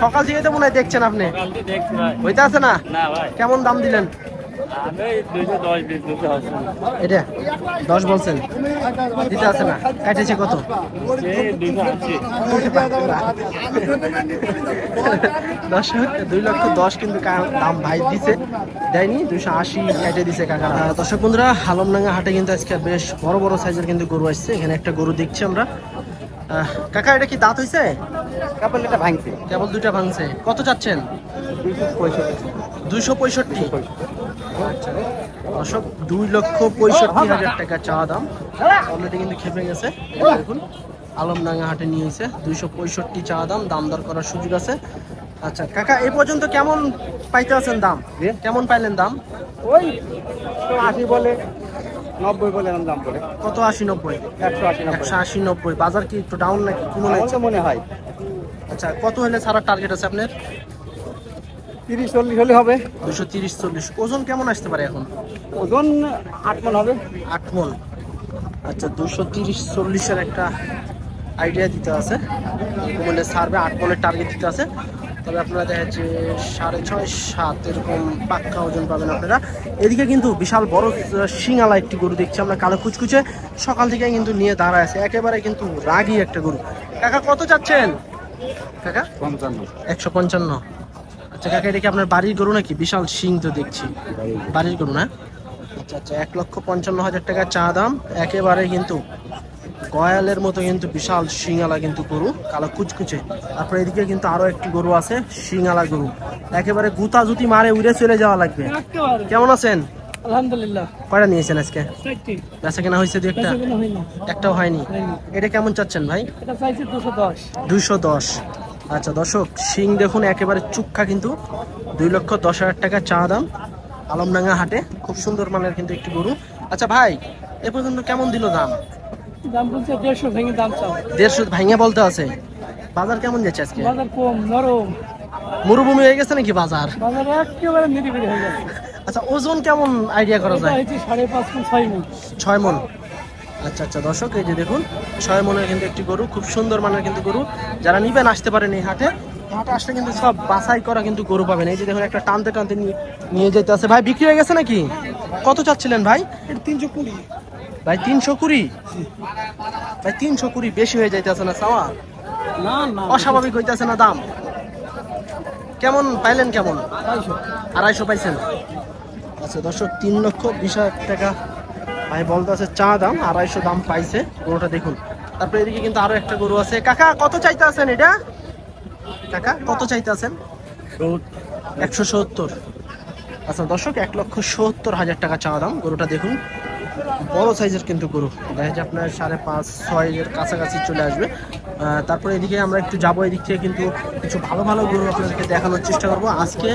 সকাল থেকে তো মনে হয় দেখছেন আপনি। হইতে আছে না? না কেমন দাম দিলেন? দশ দুশো এটা? দশ বলছেন? দিতে আছে না। কাটেছে কত? দর্শক দুই লক্ষ দশ কিন্তু দাম ভাই দিছে। দেয়নি দুইশো আশি কেটে দিছে কাকা। দর্শক বন্ধুরা হালমডাঙ্গা হাটে কিন্তু আজকে বেশ বড় বড় সাইজের কিন্তু গরু আসছে। এখানে একটা গরু দেখছি আমরা। আহ, কাকা এটা কি দাঁত হইছে? এটা ভাঙছে। কেবল দুইটা ভাঙছে। কত চাচ্ছেন? দুইশো পঁয়ষট্টি। দুইশো পঁয়ষট্টি দর্শক দুই লক্ষ পঁয়ষট্টি হাজার টাকা চাওয়া দাম। অলরেডি কিন্তু খেপে গেছে। দেখুন আলমডাঙ্গা হাটে নিয়ে এসে দুইশো পঁয়ষট্টি চাওয়া দাম দাম দর করার সুযোগ আছে। আচ্ছা কাকা এ পর্যন্ত কেমন পাইতে আছেন দাম? কেমন পাইলেন দাম? ওই আশি বলে। নব্বই বলে দাম বলে কত আশি নব্বই? একশো আশি একশো আশি নব্বই। বাজার কি একটু ডাউন নাকি? কি মনে হচ্ছে? মনে হয়। আচ্ছা কত হলে ছাড়ার টার্গেট আছে আপনার? তিরিশ চল্লিশ হলে হবে। দুশো তিরিশ চল্লিশ। ওজন কেমন আসতে পারে এখন? ওজন আট মন হবে। আট মন। আচ্ছা দুশো তিরিশ চল্লিশের একটা আইডিয়া দিতে আছে। মানে সার্ভে আট মনের টার্গেট দিতে আছে। তবে আপনারা দেখা যাচ্ছে সাড়ে ছয় সাত এরকম পাক্কা ওজন পাবেন আপনারা। এদিকে কিন্তু বিশাল বড় শিঙালা একটি গরু দেখছি আমরা কালো কুচকুচে। সকাল থেকে কিন্তু নিয়ে দাঁড়ায় আছে। একেবারে কিন্তু রাগি একটা গরু। কাকা কত চাচ্ছেন? কাকা? পঞ্চান্ন। একশো পঞ্চান্ন। আচ্ছা কাকা এটা কি আপনার বাড়ির গরু নাকি? বিশাল শিং তো দেখছি। বাড়ির গরু না? আচ্ছা আচ্ছা এক লক্ষ পঞ্চান্ন হাজার টাকা চা দাম। একেবারে কিন্তু গয়ালের মতো কিন্তু বিশাল শিঙালা কিন্তু গরু কালো কুচকুচে। তারপরে এদিকে কিন্তু আরও একটি গরু আছে শিঙালা গরু। একেবারে গুতা জুতি মারে উড়ে চলে যাওয়া লাগবে। কেমন আছেন? আলহামদুলিল্লাহ। কয়টা নিয়েছেন আজকে? বেচা কেনা হয়েছে দু একটা? একটাও হয়নি। এটা কেমন চাচ্ছেন ভাই? দুশো দশ। দুইশো দশ। আচ্ছা দর্শক শিং দেখুন একেবারে চুক্কা কিন্তু। দুই লক্ষ দশ হাজার টাকা চা দাম। আলমডাঙ্গা হাটে খুব সুন্দর মানের কিন্তু একটি গরু। আচ্ছা ভাই এ পর্যন্ত কেমন দিল দাম? দাম বলছে দেড়শো ভেঙে দাম চাও। দেড়শো ভাইঙ্গা বলতে আছে। বাজার কেমন যাচ্ছে আজকে? বাজার কম নরম। মরুভূমি হয়ে গেছে নাকি বাজার? বাজার একেবারে নিরিবিলি হয়ে যাচ্ছে আচ্ছা ওজন কেমন আইডিয়া করা যায়? হয়েছে সাড়ে পাঁচ ছয় ছয় মন। আচ্ছা আচ্ছা দর্শক এই যে দেখুন ছয় মনের কিন্তু একটি গরু খুব সুন্দর মানের কিন্তু গরু। যারা নিবেন আসতে পারেন এই হাটে। হাটে আসলে কিন্তু সব বাছাই করা কিন্তু গরু পাবেন। এই যে দেখুন একটা টানতে টানতে নিয়ে নিয়ে যেতে আছে। ভাই বিক্রি হয়ে গেছে নাকি? কত চাচ্ছিলেন ভাই? তিনশো কুড়ি। ভাই তিনশো কুড়ি? ভাই তিনশো কুড়ি বেশি হয়ে যাইতেছে না না অস্বাভাবিক হইতেছে না দাম। কেমন পাইলেন কেমন? আড়াইশো। পাইছেন? আচ্ছা দর্শক তিন লক্ষ বিশ হাজার টাকা। ভাই বলতে আছে চা দাম আড়াইশো দাম পাইছে। গরুটা দেখুন। তারপরে এদিকে কিন্তু আরও একটা গরু আছে। কাকা কত চাইতে আছেন এটা? কাকা কত চাইতে আছেন একশো সত্তর। আচ্ছা দর্শক এক লক্ষ সত্তর হাজার টাকা চাওয়া দাম। গরুটা দেখুন। বড় সাইজের কিন্তু গরু। দেখা যায় আপনার সাড়ে পাঁচ ছয়ের কাছাকাছি চলে আসবে। তারপরে এদিকে আমরা একটু যাব এদিক থেকে কিন্তু কিছু ভালো ভালো গরু আপনাদেরকে দেখানোর চেষ্টা করব। আজকে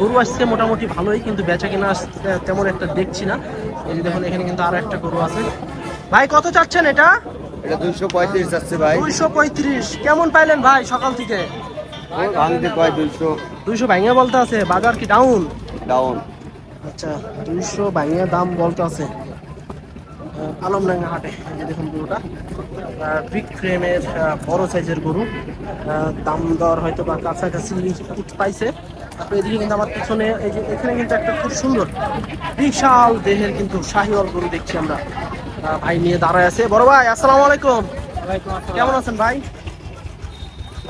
গরু আসছে মোটামুটি ভালোই কিন্তু বেচা কেনা তেমন একটা দেখছি না। এই যে দেখুন এখানে কিন্তু আরও একটা গরু আছে। ভাই কত চাচ্ছেন এটা? এটা দুইশো পঁয়ত্রিশ যাচ্ছে ভাই। দুইশো পঁয়ত্রিশ। কেমন পাইলেন ভাই সকাল থেকে? ভাঙতে কয় দুইশো? দুইশো বলতে আছে বাজার কি ডাউন ডাউন আচ্ছা দুইশো ভাঙিয়া দাম বলতে আছে। আলমডাঙ্গা হাটে এই যে দেখুন গরুটা বিগ ফ্রেমের বড় সাইজের গরু। দাম দর হয়তো বা কাছাকাছি পাইছে। তারপরে এদিকে কিন্তু আমার পিছনে এই যে এখানে কিন্তু একটা খুব সুন্দর বিশাল দেহের কিন্তু শাহিওয়াল গরু দেখছি আমরা। ভাই নিয়ে দাঁড়ায় আছে। বড় ভাই আসসালামু আলাইকুম। কেমন আছেন ভাই?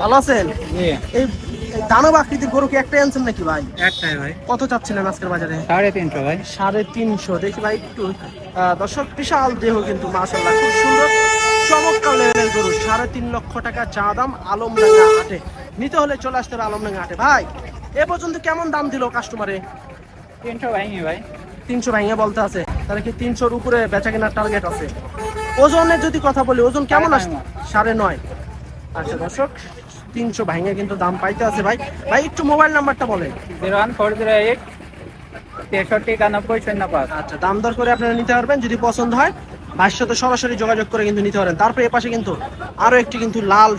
ভালো আছেন? এই দানব আকৃতির গরু কি একটাই আনছেন নাকি ভাই? একটাই ভাই। কত চাচ্ছিলেন আজকের বাজারে? সাড়ে তিনশো ভাই। সাড়ে তিনশো। দেখি ভাই একটু। দর্শক বিশাল দেহ কিন্তু মাসাল্লাহ খুব সুন্দর চমৎকার লেভেলের গরু। সাড়ে তিন লক্ষ টাকা চা দাম আলমডাঙ্গা হাটে। নিতে হলে চলে আসতে হবে আলমডাঙ্গা হাটে। ভাই এ পর্যন্ত কেমন দাম দিল কাস্টমারে তিনশো ভাঙি ভাই। তিনশো বলতে আছে। তাহলে কি তিনশোর উপরে বেচা কেনার টার্গেট আছে? ওজনের যদি কথা বলি ওজন কেমন আসছে? সাড়ে নয়। আচ্ছা দর্শক তিনশো ভাঙিয়ে কিন্তু দাম পাইতে আছে ভাই। ভাই একটু মোবাইল নাম্বারটা বলেন। Zero one four zero eight তেষট্টি একানব্বই শূন্য পাঁচ। আচ্ছা দাম দর করে আপনারা নিতে পারবেন যদি পছন্দ হয়। ভাইয়ের সাথে সরাসরি যোগাযোগ করে কিন্তু নিতে পারেন। তারপরে এ পাশে কিন্তু আরও একটি কিন্তু লাল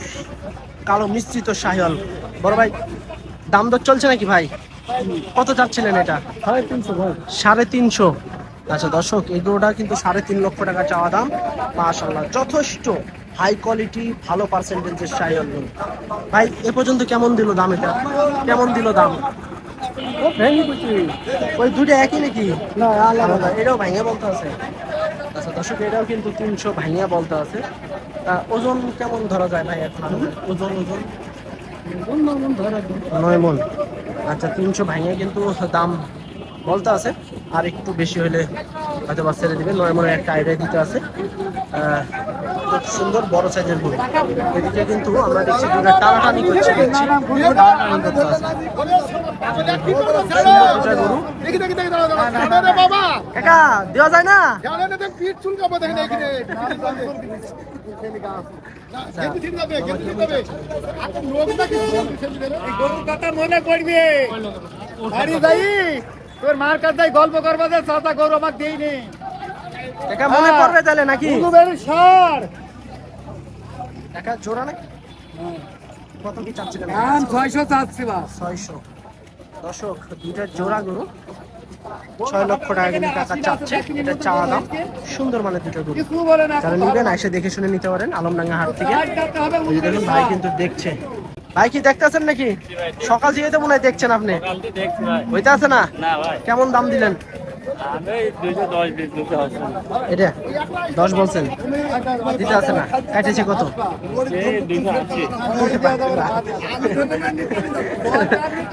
কালো মিশ্রিত শাহিওয়াল। বড় ভাই দাম দর চলছে নাকি ভাই? কত চাচ্ছিলেন এটা? সাড়ে তিনশো ভাই। সাড়ে তিনশো। আচ্ছা দর্শক এই গরুটা কিন্তু সাড়ে তিন লক্ষ টাকা চাওয়া দাম। মাশাল্লাহ যথেষ্ট। হাই কোয়ালিটি ভালো পার্সেন্টেজের গরু ভাই এ পর্যন্ত কেমন দিল দাম এটা? কেমন দিল দাম? ওই দুটো একই নাকি? না আলাদা এটাও ভাঙে বলতে আছে। আচ্ছা দর্শক এটাও কিন্তু তিনশো ভাঙিয়া বলতে আছে। তা ওজন কেমন ধরা যায় ভাই এখন? ওজন ওজন? নয় মন। আচ্ছা তিনশো ভাঙিয়ে কিন্তু দাম বলতে আছে। আর একটু বেশি হলে হয়তো বা ছেড়ে দিবে। নয় মনের একটা আইডিয়া দিতে আছে। সুন্দর বড় সাইজের গরু এদিকে কিন্তু আমরা দেখছি দুটো টানাটানি করছে। দেখছি টানাটানি করতে কাকা দেওয়া যায় না? গরুর কথা মনে আরে ভাই তোর মার কাছে গল্প করব যে চাচা গরু আমার দিইনি কাকা মনে পড়বে তাহলে নাকি? সার কাকা জোড়া নাকি? কত কি দাম ছয়শো চাচ্ছি বা ছয়শো। দর্শক দুইটা জোড়া গরু। ছয় লক্ষ টাকা কিন্তু টাকা চাচ্ছে। এটা চাওয়া দাম। সুন্দর মানে দুটো গরু। কিছু বলে না যারা নিবেন এসে দেখে শুনে নিতে পারেন। আলমডাঙ্গা হাট থেকে। দেখুন ভাই কিন্তু দেখছে। ভাই কি দেখতেছেন নাকি? সকাল থেকে তো মনে হয় দেখছেন আপনি। হইতে আছে না? কেমন দাম দিলেন? এটা দশ বলছেন। দিতে আছে না। কাটেছে কত?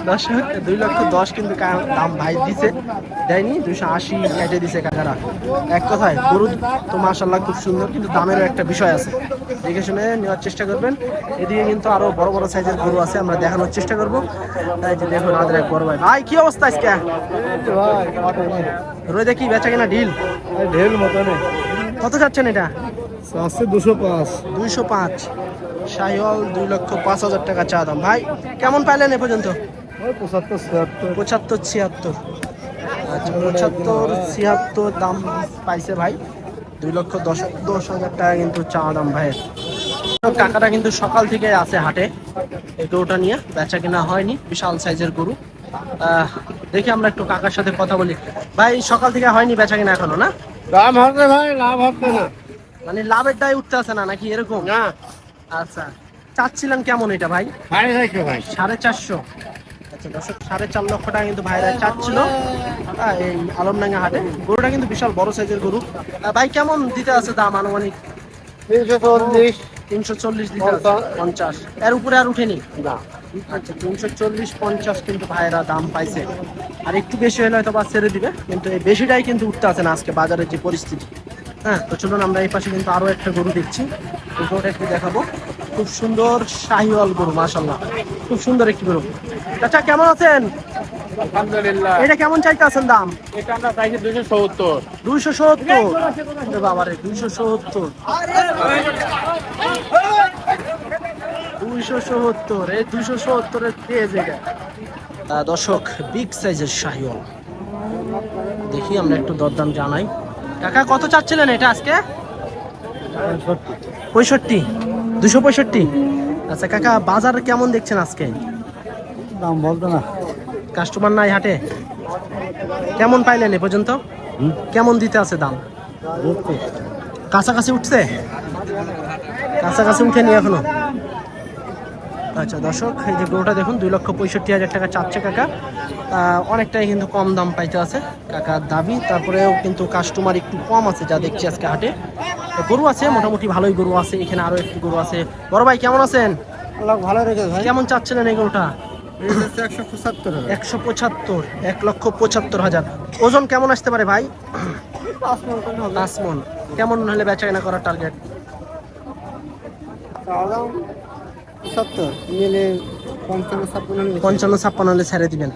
দশ দুই লক্ষ দশ কিন্তু দাম ভাই দিছে। দেয়নি, দুইশো আশি কেটে দিছে কাকারা। এক কথায়, গরু তো মাসাল্লাহ খুব সুন্দর, কিন্তু দামেরও একটা বিষয় আছে। দেখে শুনে নেওয়ার চেষ্টা করবেন। এদিকে কিন্তু আরও বড় বড় সাইজের গরু আছে, আমরা দেখানোর চেষ্টা করব। তাই যে দেখুন আমাদের এক বড় ভাই। ভাই, কি অবস্থা আজকে? রোদে কি বেচা কিনা ডিল ঢেল মতন কত যাচ্ছেন এটা? আছে দুশো পাঁচ। দুইশো পাঁচ। শাহিওয়াল দুই লক্ষ পাঁচ হাজার টাকা চা দাম। ভাই কেমন পাইলেন এ পর্যন্ত? পঁচাত্তর ছিয়াত্তর। পঁচাত্তর ছিয়াত্তর। আচ্ছা পঁচাত্তর ছিয়াত্তর দাম পাইছে ভাই। দুই লক্ষ দশ দশ হাজার টাকা কিন্তু চা দাম ভাইয়ের কাকাটা কিন্তু সকাল থেকে আছে হাটে। এই গরুটা নিয়ে বেচা কিনা হয়নি। বিশাল সাইজের গরু। আহ, দেখি আমরা একটু কাকার সাথে কথা বলি। ভাই সকাল থেকে হয়নি বেচা কিনা এখনও না? লাভ হচ্ছে ভাই লাভ হচ্ছে না। মানে লাভের দায় উঠতে আছে না নাকি এরকম? না। আচ্ছা চাচ্ছিলেন কেমন এটা ভাই? সাড়ে চারশো ভাই সাড়ে চারশো। আচ্ছা দর্শক সাড়ে চার লক্ষ টাকা কিন্তু ভাইরা চাচ্ছিল। এই আলমডাঙ্গা হাটে। গরুটা কিন্তু বিশাল বড় সাইজের গরু। ভাই কেমন দিতে আছে দাম আনুমানিক? তিনশো চল্লিশ। তিনশো চল্লিশ দিতে পঞ্চাশ। এর উপরে আর উঠেনি? আচ্ছা তিনশো চল্লিশ পঞ্চাশ কিন্তু ভাইরা দাম পাইছে। আর একটু বেশি হলে হয়তো বা ছেড়ে দিবে কিন্তু এই বেশিটাই কিন্তু উঠতে আছে না আজকে বাজারের যে পরিস্থিতি। হ্যাঁ তো চলুন আমরা এই পাশে কিন্তু আরও একটা গরু দেখছি। এই গরুটা একটু দেখাবো। খুব সুন্দর শাহিওয়াল গরু মাশাল্লাহ খুব সুন্দর একটি গরু। চাচা কেমন আছেন? আলহামদুলিল্লাহ। এটা কেমন চাইতে আছেন দাম? এটা আমরা চাইছি দুশো সত্তর। দুইশো সত্তর? বাবারে দুইশো সত্তর। দুইশো সত্তর এই দুইশো সত্তরের পেজ এটা আহ, দর্শক বিগ সাইজের শাহিওয়াল। দেখি আমরা একটু দরদাম জানাই। কাকা কত চাচ্ছিলেন এটা আজকে? পঁয়ষট্টি। দুশো পঁয়ষট্টি? আচ্ছা কাকা বাজার কেমন দেখছেন আজকে? দাম বলতো না। কাস্টমার নাই হাটে? কেমন পাইলেন এ পর্যন্ত? কেমন দিতে আছে দাম? কাছাকাছি উঠছে? কাছাকাছি উঠেনি এখনও? আচ্ছা দর্শক এই যে গরুটা দেখুন দুই লক্ষ পঁয়ষট্টি হাজার টাকা চাচ্ছে কাকা। অনেকটাই কিন্তু কম দাম পাইতে আছে কাকার দাবি। তারপরেও কিন্তু কাস্টমার একটু কম আছে যা দেখছি আজকে হাটে। গরু আছে মোটামুটি ভালোই গরু আছে এখানে আরও একটু গরু আছে। বড় ভাই কেমন আছেন? ভালো রেখে ভাই। কেমন চাচ্ছিলেন এই গরুটা? একশো পঁচাত্তর একশো পঁচাত্তর এক লক্ষ পঁচাত্তর হাজার। ওজন কেমন আসতে পারে ভাই? পাঁচ মন কেমন হলে বেচা কেনা করার টার্গেট পঞ্চান্ন ছাপ্পান্ন পঞ্চান্ন ছাপ্পান্ন হলে ছেড়ে দিবেন।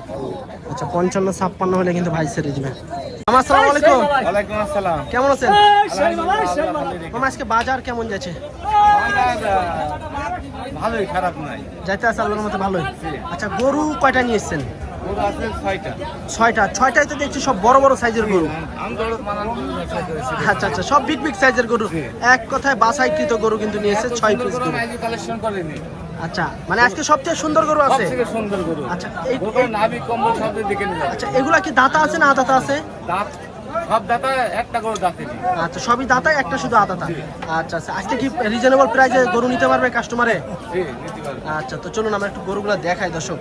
আচ্ছা পঞ্চান্ন ছাপ্পান্ন হলে কিন্তু ভাই ছেড়ে দিবেন। আমার সালাম আলাইকুম। ওয়ালাইকুম আসসালাম। কেমন আছেন? মামা আজকে বাজার কেমন যাচ্ছে? ভালোই খারাপ নাই। যাইতে আছে আল্লাহর মতো ভালোই। আচ্ছা গরু কয়টা নিয়ে এসছেন? গরু আছে ছয়টা। ছয়টা। ছয়টাই তো দেখছি সব বড় বড় সাইজের গরু। আচ্ছা আচ্ছা সব বিগ বিগ সাইজের গরু। এক কথায় বাছাইকৃত গরু কিন্তু নিয়েছে ছয় পিস গরু কালেকশন করেনি। আচ্ছা মানে আজকে সবচেয়ে সুন্দর গরু আছে? সবথেকে সুন্দর গরু। আচ্ছা এই নাভি কম্বল সব দিকে নিয়ে আচ্ছা এগুলা কি দাতা আছে না দাতা আছে? দাঁত সব দাতা একটা করে দাঁতে আচ্ছা সবই দাতা একটা শুধু আদাতা। আচ্ছা আচ্ছা আজকে কি রিজনেবল প্রাইসে গরু নিতে পারবে কাস্টমারে আচ্ছা তো চলুন আমরা একটু গরুগুলো দেখাই দর্শক।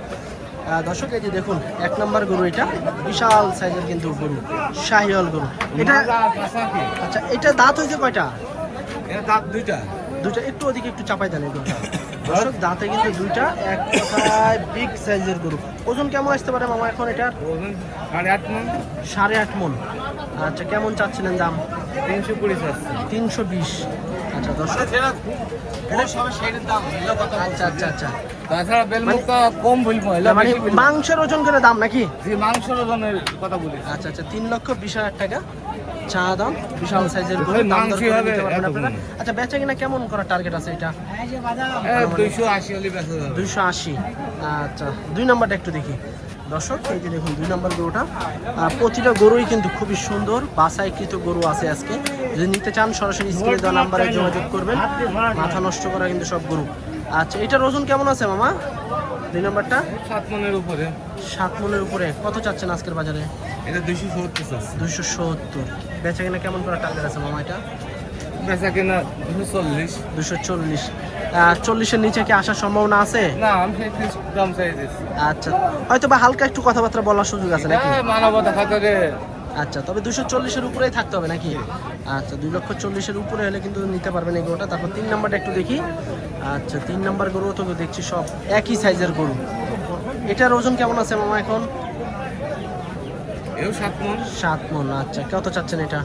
দর্শক এই যে দেখুন এক নম্বর গরু এটা বিশাল সাইজের কিন্তু গরু শাহিওয়াল গরু। এটা আচ্ছা এটা দাঁত হয়েছে কয়টা? দাঁত দুইটা। দুইটা একটু ওদিকে একটু চাপাই দেন দর্শক দাঁতে কিন্তু দুইটা এক কথায় বিগ সাইজের গরু। ওজন কেমন আসতে পারে মামা এখন এটার? ওজন সাড়ে আট মন। সাড়ে আট মন। আচ্ছা কেমন চাচ্ছিলেন দাম? তিনশো কুড়ি চাচ্ছে। তিনশো বিশ। আচ্ছা দর্শক। আচ্ছা আচ্ছা আচ্ছা। তাছাড়া বেলমুখটা কম মানে মাংসের ওজন করে দাম নাকি? যে মাংসের ওজনের কথা বলি। আচ্ছা আচ্ছা তিন লক্ষ বিশ হাজার টাকা। চা দাম বিশাল সাইজের গরু দাম হবে। আচ্ছা বেচা কিনা কেমন করার টার্গেট আছে এটা? দুইশো আশি হলে বেঁচে যাবে। দুইশো আশি। আচ্ছা দুই নাম্বারটা একটু দেখি। দর্শক এই যে দেখুন দুই নাম্বার গরুটা। প্রতিটা গরুই কিন্তু খুবই সুন্দর। বাসাইকৃত গরু আছে আজকে। যদি নিতে চান সরাসরি স্ক্রিনে দেওয়া নাম্বারে যোগাযোগ করবেন। মাথা নষ্ট করা কিন্তু সব গরু। আচ্ছা এটার ওজন কেমন আছে মামা? দুই নাম্বারটা? সাত মনের উপরে। সাত মনের উপরে। কত চাচ্ছেন আজকের বাজারে? এটা দুইশো সত্তর দুইশো সত্তর। বেচা কিনা কেমন করে টার্গেট আছে মামা এটা? বেচা কেনা দুশো চল্লিশ। দুশো চল্লিশ। চল্লিশের নিচে কি আসার সম্ভাবনা আছে? না আমি দাম চাই আচ্ছা। হয়তো বা হালকা একটু কথাবার্তা বলার সুযোগ আছে নাকি? হ্যাঁ, মানবতা আচ্ছা তবে দুশো চল্লিশের উপরেই থাকতে হবে নাকি? আচ্ছা দুই লক্ষ চল্লিশের উপরে হলে কিন্তু নিতে পারবেন এই গরুটা। তারপর তিন নাম্বারটা একটু দেখি। আচ্ছা তিন নাম্বার গরু তো দেখছি সব একই সাইজের গরু। এটার ওজন কেমন আছে মামা এখন? এও সাত মন। সাত মন আচ্ছা কত চাচ্ছেন এটা?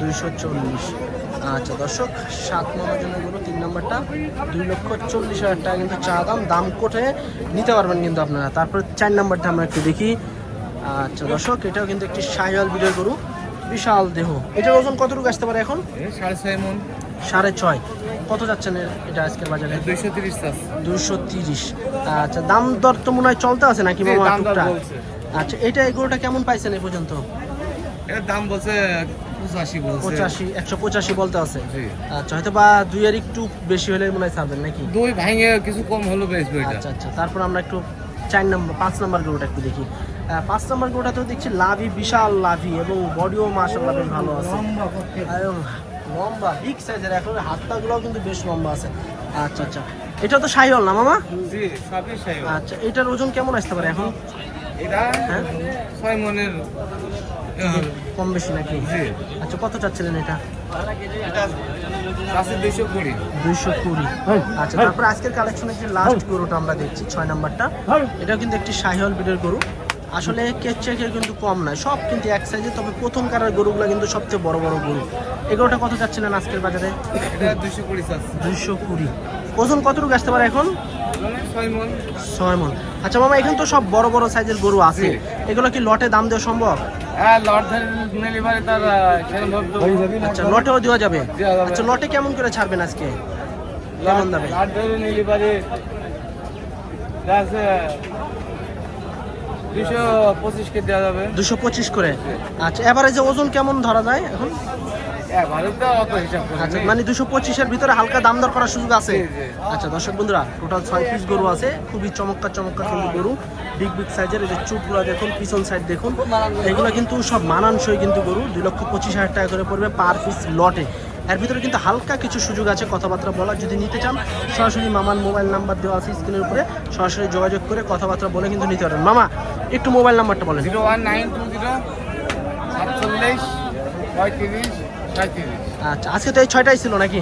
দুইশো চল্লিশ আচ্ছা দর্শক সাত মনের জন্য গরু তিন নাম্বারটা দুই লক্ষ চল্লিশ হাজার টাকা কিন্তু চা দাম দাম কোটে নিতে পারবেন কিন্তু আপনারা। তারপর চার নাম্বারটা আমরা একটু দেখি। আচ্ছা দর্শক এটাও কিন্তু একটি সাইয়াল বিডের গরু। বিশাল দেহ। এটার ওজন কতটুকু আসতে পারে এখন? সাড়ে ছয় মন। সাড়ে ছয়। কত যাচ্ছেন এটা আজকের বাজারে? দুইশো তিরিশ তিরিশ। আচ্ছা দাম দর তো মনে হয় চলতে আছে নাকি মামা। আচ্ছা এটা এই গরুটা কেমন পাইছেন এই পর্যন্ত? এর দাম বলছে পঁচাশি পঁচাশি একশো পঁচাশি বলতে আছে। আচ্ছা হয়তো বা দুই আর একটু বেশি হলে মনে হয় ছাড়বেন নাকি? দুই ভাঙে কিছু কম হলো বেচবো আচ্ছা আচ্ছা তারপর আমরা একটু চার নম্বর পাঁচ নম্বর গরুটা একটু দেখি। পাঁচ নম্বর গরুটাতেও দেখছি লাভি বিশাল লাভি এবং বডিও মাসাল্লাহ বেশ ভালো আছে। এবং লম্বা বিগ সাইজের এখন হাতটাগুলোও কিন্তু বেশ লম্বা আছে। আচ্ছা আচ্ছা। এটা তো সাইহল না মামা? জি সবই সেই আচ্ছা এটার ওজন কেমন আসতে পারে এখন? এটা হ্যাঁ? ছয় মনের কম বেশি নাকি? আচ্ছা কত চাচ্ছিলেন এটা? আছে দুইশো কুড়ি। দুইশো কুড়ি। আচ্ছা তারপর আজকের কালেকশনের যে লাস্ট গরুটা আমরা দেখছি ছয় নাম্বারটা। এটাও কিন্তু একটি শাহিওয়াল বিডের গরু। আসলে কেচ চেকের কিন্তু কম নয় সব কিন্তু এক সাইজে তবে প্রথম কারার গরুগুলো কিন্তু সবচেয়ে বড় বড় গরু। এই গরুটা কত চাচ্ছিলেন আজকের বাজারে? দুইশো কুড়ি দুইশো কুড়ি। ওজন কতটুকু আসতে পারে এখন? ছয় মন। আচ্ছা মামা এখানে তো সব বড় বড় সাইজের গরু আছে। এগুলো কি লটে দাম দেওয়া সম্ভব? হ্যাঁ আচ্ছা লটেও দেওয়া যাবে? দেওয়া যাবে। আচ্ছা লটে কেমন করে ছাড়বেন আজকে? কেমন দামে? লট ধরে নিলে পারে আছে দুশো পঁচিশ কে দেওয়া যাবে। দুশো পঁচিশ করে। আচ্ছা এভারেজে ওজন কেমন ধরা যায় এখন? আচ্ছা মানে দুশো পঁচিশের ভিতরে হালকা দাম দর করার সুযোগ আছে। আচ্ছা দর্শক বন্ধুরা টোটাল ছয় পিস গরু আছে। খুবই চমৎকার চমৎকার কিন্তু গরু। বিগ বিগ সাইজের এই যে চুপগুলো দেখুন পিছন সাইড দেখুন এগুলো কিন্তু সব মানানসই কিন্তু গরু। দুই লক্ষ পঁচিশ হাজার টাকা করে পড়বে পার পিস লটে এর ভিতরে কিন্তু হালকা কিছু সুযোগ আছে কথাবার্তা বলার। যদি নিতে চান সরাসরি মামার মোবাইল নাম্বার দেওয়া আছে স্ক্রিনের উপরে। সরাসরি যোগাযোগ করে কথাবার্তা বলে কিন্তু নিতে পারেন মামা একটু মোবাইল নাম্বারটা বলেন। Zero one nine two zero সাতচল্লিশ পঁয়ত্রিশ আচ্ছা আজকে তো এই ছয়টাই ছিল নাকি?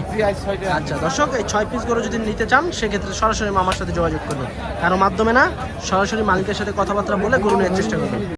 আচ্ছা দর্শক এই ছয় পিস করে যদি নিতে চান সেক্ষেত্রে সরাসরি মামার সাথে যোগাযোগ করবেন। কারও মাধ্যমে না সরাসরি মালিকের সাথে কথাবার্তা বলে গরু নেওয়ার চেষ্টা করবেন।